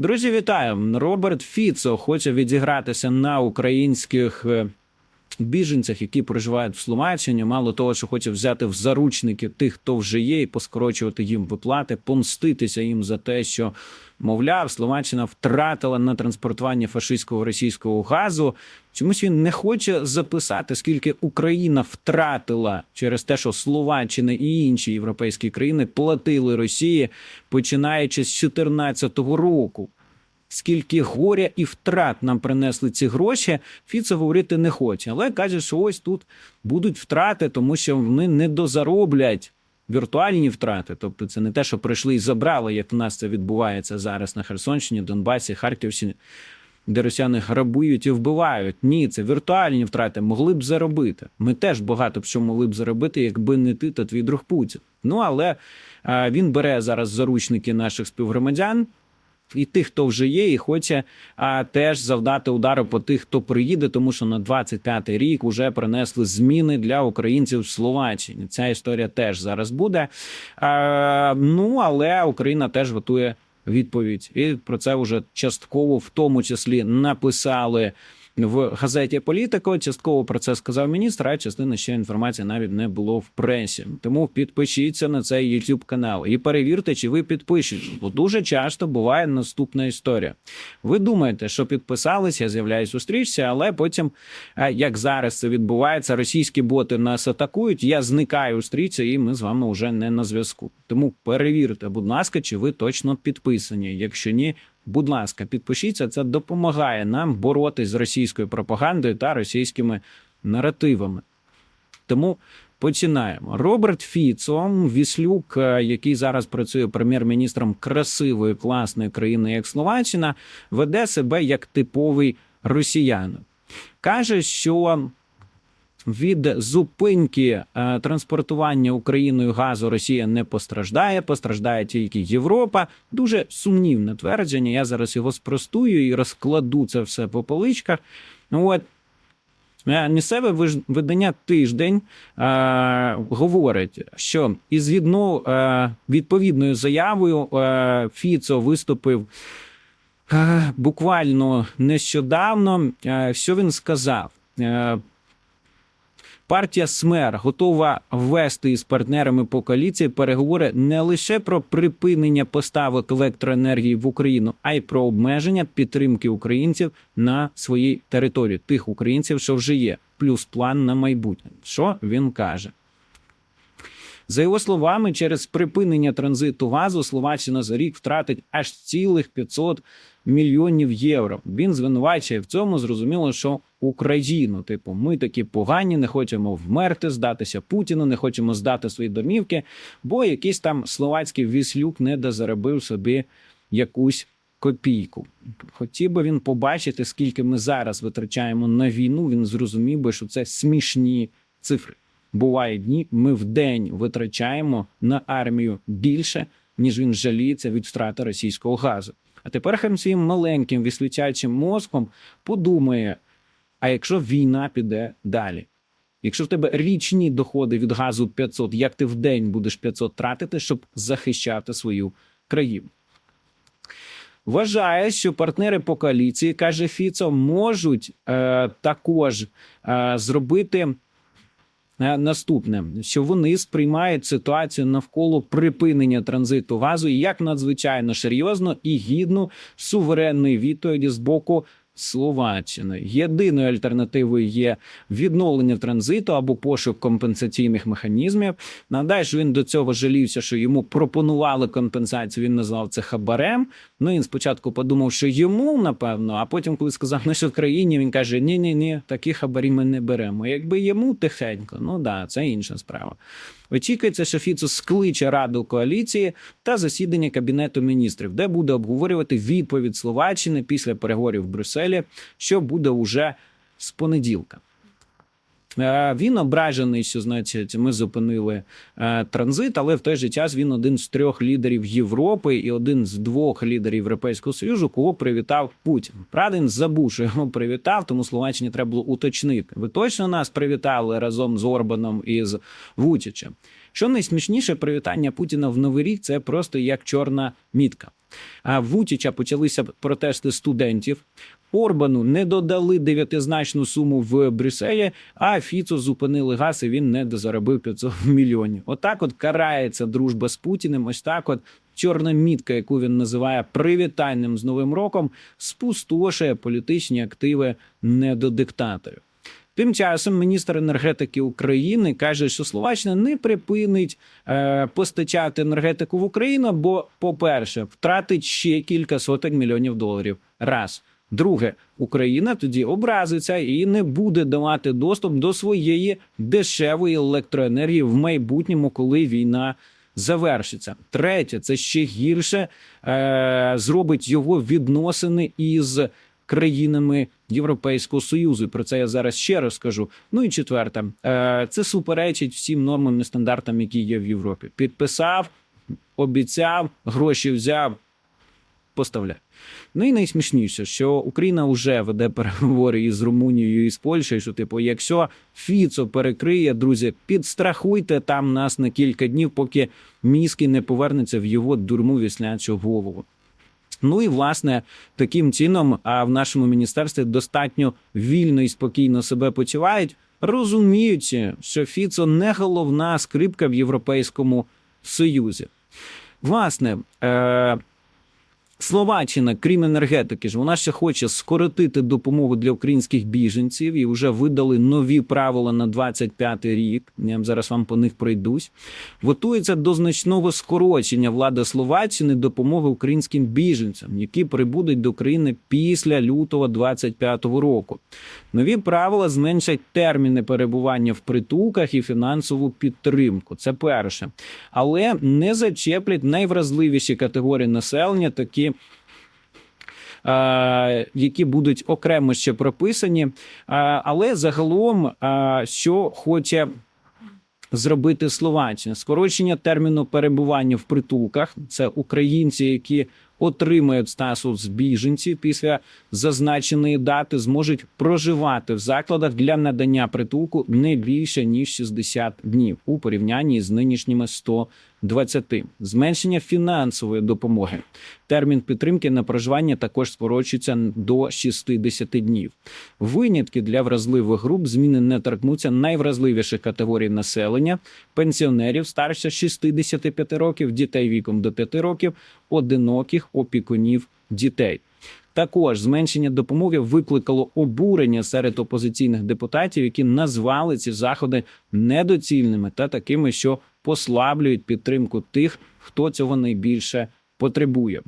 Друзі, вітаю! Роберт Фіцо хоче відігратися на українських е, біженцях, які проживають в Словаччині. Мало того, що хоче взяти в заручники тих, хто вже є, і поскорочувати їм виплати, помститися їм за те, що мовляв, Словаччина втратила на транспортування фашистського російського газу. Чомусь він не хоче записати, скільки Україна втратила через те, що Словаччина і інші європейські країни платили Росії, починаючи з 2014 року. Скільки горя і втрат нам принесли ці гроші, Фіцо говорити не хоче. Але каже, що ось тут будуть втрати, тому що вони не дозароблять віртуальні втрати. Тобто, це не те, що прийшли і забрали, як в нас це відбувається зараз на Херсонщині, Донбасі, Харківщині, де росіяни грабують і вбивають. Ні, це віртуальні втрати могли б заробити. Ми теж багато б що могли б заробити, якби не ти та твій друг Путін. Ну але він бере зараз заручники наших співгромадян і тих, хто вже є, і хоче а, теж завдати удару по тих, хто приїде, тому що на 25-й рік вже принесли зміни для українців в Словаччині. Ця історія теж зараз буде. А, ну але Україна теж готує відповідь, і про це вже частково, в тому числі, написали. В газеті Політико частково про це сказав міністр, а частина ще інформації навіть не було в пресі. Тому підпишіться на цей YouTube канал і перевірте, чи ви підпишете. Бо дуже часто буває наступна історія. Ви думаєте, що підписались, я у стрічці, але потім, е, як зараз це відбувається, російські боти нас атакують. Я зникаю у стрічці, і ми з вами вже не на зв'язку. Тому перевірте, будь ласка, чи ви точно підписані. Якщо ні, будь ласка, підпишіться. Це допомагає нам боротись з російською пропагандою та російськими наративами. Тому починаємо. Роберт Фіцо, Віслюк, е, який зараз працює прем'єр-міністром красивої класної країни, як Словаччина, веде себе як типовий росіянин. Каже, що від зупинки е, транспортування Україною газу Росія не постраждає, постраждає тільки Європа. Дуже сумнівне твердження. Я зараз його спростую і розкладу це все по поличках. Ну от Е, Місцеве видання тиждень е, говорить, що із відно, е, відповідною заявою е, Фіцо виступив е, буквально нещодавно. Е, що він сказав? Е, Партія СМЕР готова ввести із партнерами по коаліції переговори не лише про припинення поставок електроенергії в Україну, а й про обмеження підтримки українців на своїй території, тих українців, що вже є, плюс план на майбутнє. Що він каже? За його словами, через припинення транзиту газу Словаччина за рік втратить аж цілих 500 мільйонів євро. Він звинувачує в цьому, зрозуміло, що Україну. Типу, ми такі погані, не хочемо вмерти, здатися Путіну, не хочемо здати свої домівки, бо якийсь там словацький віслюк не дозаробив собі якусь копійку. Хотів би він побачити, скільки ми зараз витрачаємо на війну. Він зрозумів би, що це смішні цифри. Буває дні, ми в день витрачаємо на армію більше, ніж він жаліється від втрати російського газу. А тепер хай своїм маленьким віслючачим мозком подумає: а якщо війна піде далі? Якщо в тебе річні доходи від газу 500, як ти в день будеш 500 тратити, щоб захищати свою країну? Вважає, що партнери по коаліції, каже Фіцо, можуть е, також е, зробити наступне: що вони сприймають ситуацію навколо припинення транзиту газу як надзвичайно серйозно і гідну суверенної відповіді з боку. Словаччини єдиною альтернативою є відновлення транзиту або пошук компенсаційних механізмів. Що він до цього жалівся, що йому пропонували компенсацію. Він назвав це хабарем. Ну він спочатку подумав, що йому напевно, а потім, коли сказав, ну, що в країні, він каже: Ні, ні, ні, такі хабарі ми не беремо. Якби йому тихенько, ну да, це інша справа. Очікується, що Фіцо скличе раду коаліції та засідання кабінету міністрів, де буде обговорювати відповідь Словаччини після переговорів в Брюсселі, що буде уже з понеділка. Він ображений, що значить, ми зупинили е, транзит, але в той же час він один з трьох лідерів Європи і один з двох лідерів Європейського союзу, кого привітав Путін. Правда, він забув, що його привітав, тому Словаччині треба було уточнити. Ви точно нас привітали разом з Орбаном і з Вучичем. Що найсмішніше привітання Путіна в Новий рік це просто як чорна мітка. А в Утіча почалися протести студентів. Орбану не додали дев'ятизначну суму в Брюсселі, а Фіцо зупинили газ, і він не дозаробив 500 мільйонів. Отак, от карається дружба з Путіним. Ось так, от чорна мітка, яку він називає привітанням з Новим роком, спустошує політичні активи недодиктаторів. Тим часом міністр енергетики України каже, що Словаччина не припинить е, постачати енергетику в Україну, бо, по-перше, втратить ще кілька сотень мільйонів доларів. Раз. Друге, Україна тоді образиться і не буде давати доступ до своєї дешевої електроенергії в майбутньому, коли війна завершиться. Третє, це ще гірше е, зробить його відносини із країнами Європейського союзу. Про це я зараз ще раз скажу. Ну і четверте, е, це суперечить всім нормам і стандартам, які є в Європі. Підписав, обіцяв, гроші взяв. Поставляй. Ну і найсмішніше, що Україна вже веде переговори із Румунією і з Польщею. Що, типу, якщо Фіцо перекриє, друзі, підстрахуйте там нас на кілька днів, поки мізки не повернеться в його дурму віслячу голову. Ну і власне таким чином, а в нашому міністерстві достатньо вільно і спокійно себе почувають, розуміючи, що Фіцо не головна скрипка в Європейському Союзі. Власне, е- Словаччина, крім енергетики, ж вона ще хоче скоротити допомогу для українських біженців і вже видали нові правила на 25 рік. Я зараз вам по них пройдусь. Готується до значного скорочення влади Словаччини допомоги українським біженцям, які прибудуть до країни після лютого 25-го року. Нові правила зменшать терміни перебування в притулках і фінансову підтримку. Це перше, але не зачеплять найвразливіші категорії населення, такі які будуть окремо ще прописані. Але загалом, що хоче зробити Словаччина, скорочення терміну перебування в притулках. Це українці, які отримають статус біженців після зазначеної дати, зможуть проживати в закладах для надання притулку не більше ніж 60 днів у порівнянні з нинішніми 120. Зменшення фінансової допомоги. Термін підтримки на проживання також скорочується до 60 днів. Винятки для вразливих груп зміни не торкнуться найвразливіших категорій населення: пенсіонерів старше 65 років, дітей віком до 5 років, одиноких опікунів дітей. Також зменшення допомоги викликало обурення серед опозиційних депутатів, які назвали ці заходи недоцільними та такими, що послаблюють підтримку тих, хто цього найбільше потребує.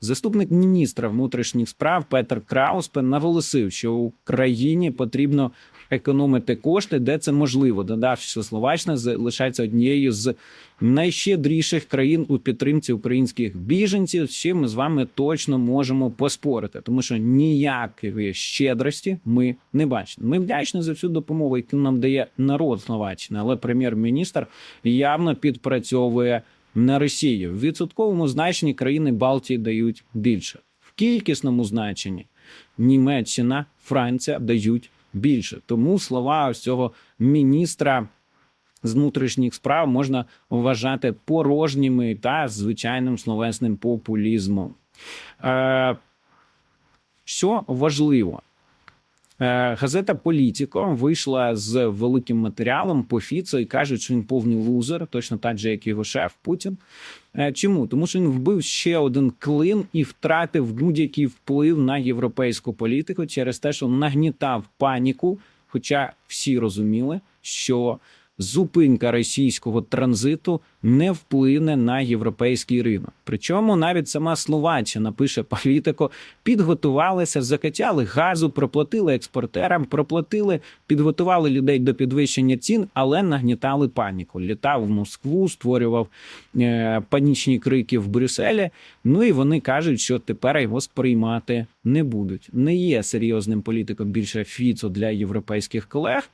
Заступник міністра внутрішніх справ Петр Крауспен наголосив, що Україні потрібно економити кошти, де це можливо. Додав, що Словаччина залишається однією з найщедріших країн у підтримці українських біженців. З чим ми з вами точно можемо поспорити, тому що ніякої щедрості ми не бачимо. Ми вдячні за всю допомогу, яку нам дає народ Словаччини, але прем'єр-міністр явно підпрацьовує на Росію. В відсотковому значенні країни Балтії дають більше. В кількісному значенні Німеччина, Франція дають більше. Тому слова ось цього міністра з внутрішніх справ можна вважати порожніми та звичайним словесним популізмом. Е, що важливо? Е, Газета Політіко вийшла з великим матеріалом по Фіцо і кажуть, що він повний лузер, точно так же, як його шеф Путін. Е, Чому? Тому що він вбив ще один клин і втратив будь-який вплив на європейську політику через те, що нагнітав паніку. Хоча всі розуміли, що зупинка російського транзиту не вплине на європейський ринок. Причому навіть сама Словаччина пише політико, підготувалися, закачали газу, проплатили експортерам, проплатили, підготували людей до підвищення цін, але нагнітали паніку. Літав в Москву, створював е, панічні крики в Брюсселі. Ну і вони кажуть, що тепер його сприймати не будуть. Не є серйозним політиком більше Фіцо для європейських колег.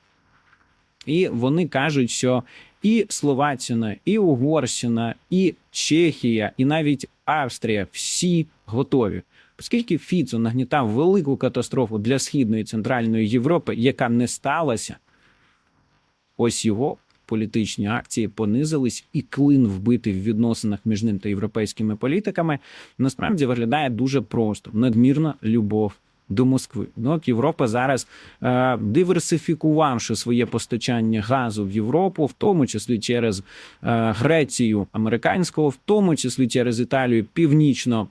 І вони кажуть, що і Словаччина, і Угорщина, і Чехія, і навіть Австрія всі готові. Оскільки Фіцо нагнітав велику катастрофу для східної і центральної Європи, яка не сталася, ось його політичні акції понизились, і клин вбитий в відносинах між ним та європейськими політиками насправді виглядає дуже просто надмірна любов. До Москви. Ну, Європа зараз, е, диверсифікувавши своє постачання газу в Європу, в тому числі через е, Грецію американського, в тому числі через Італію північно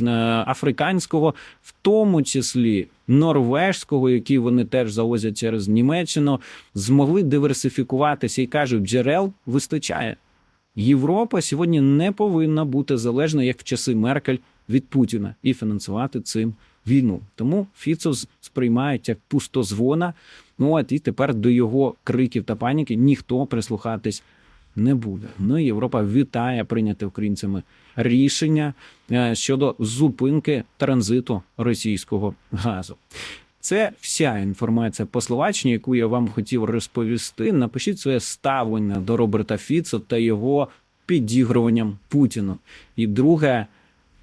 е, африканського, в тому числі норвежського, який вони теж завозять через Німеччину, змогли диверсифікуватися і кажуть, джерел вистачає. Європа сьогодні не повинна бути залежна, як в часи Меркель, від Путіна і фінансувати цим війну. Тому Фіцо сприймають як пустозвона. Ну от і тепер до його криків та паніки ніхто прислухатись не буде. Ну і Європа вітає прийняте українцями рішення е, щодо зупинки транзиту російського газу. Це вся інформація по Словаччині, яку я вам хотів розповісти. Напишіть своє ставлення до Роберта Фіцо та його підігруванням Путіну. І друге,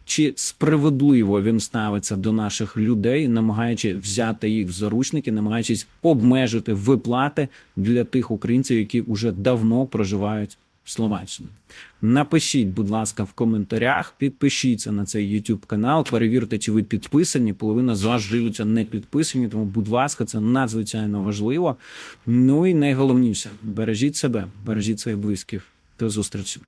чи справедливо він ставиться до наших людей, намагаючи взяти їх в заручники, намагаючись обмежити виплати для тих українців, які вже давно проживають в. Напишіть, будь ласка, в коментарях, підпишіться на цей YouTube канал, перевірте, чи ви підписані. Половина з вас дивляться не підписані, тому, будь ласка, це надзвичайно важливо. Ну і найголовніше бережіть себе, бережіть своїх близьких. До зустрічі.